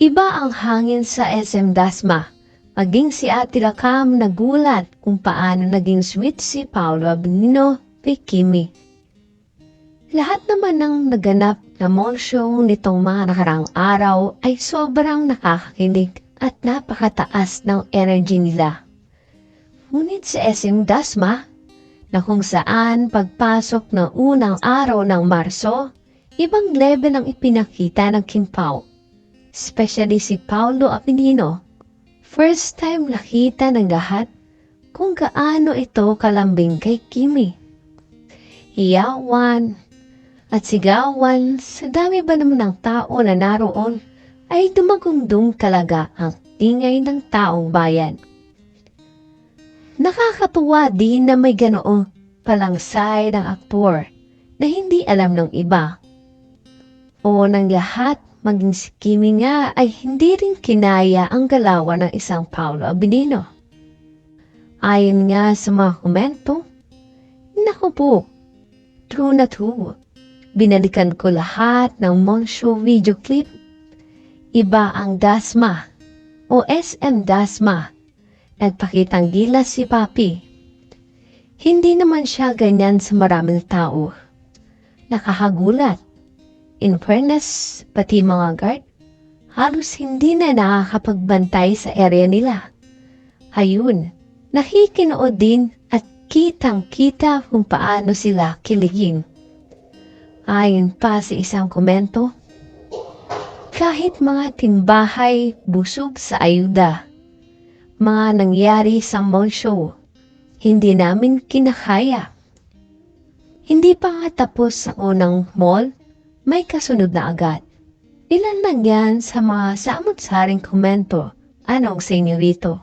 Iba ang hangin sa SM Dasma. Maging si Ate Rakam nagulat kung paano naging sweet si Paolo Abnino kay. Lahat naman ng naganap na mall show nitong mga nakarang araw ay sobrang nakakakilig at napakataas ng energy nila. Ngunit sa SM Dasma, na kung saan pagpasok ng unang araw ng Marso, ibang level ang ipinakita ng Kim Pao. Especially si Paulo Apinino. First time nakita ng lahat kung gaano ito kalambing kay Kimi. Iyawan at sigawan sa dami ba naman ng tao na naroon ay dumagundong talaga ang tingay ng taong bayan. Nakakatuwa din na may ganoong palang side ng aktor na hindi alam ng iba. O ng lahat, maging si Kimi nga ay hindi rin kinaya ang galawan ng isang Paolo Abilino. Ayon nga sa mga komento, naku po, true na true. Binalikan ko lahat ng Monshow video clip. Iba ang Dasma o SM Dasma Nagpakitang gilas si Papi. Hindi naman siya ganyan sa maraming tao. Nakakagulat. In fairness, pati mga guard, halos hindi na nakakapagbantay sa area nila. Ayun, nakikinood din at kitang-kita kung paano sila kiligin. Ayon pa sa isang komento, kahit mga timbahay busog sa ayuda mga nangyari sa mall show. Hindi namin kinakaya. Hindi pa nga tapos ang unang mall, may kasunod na agad. Ilan lang yan sa mga samot-saring komento. Anong sa inyo rito?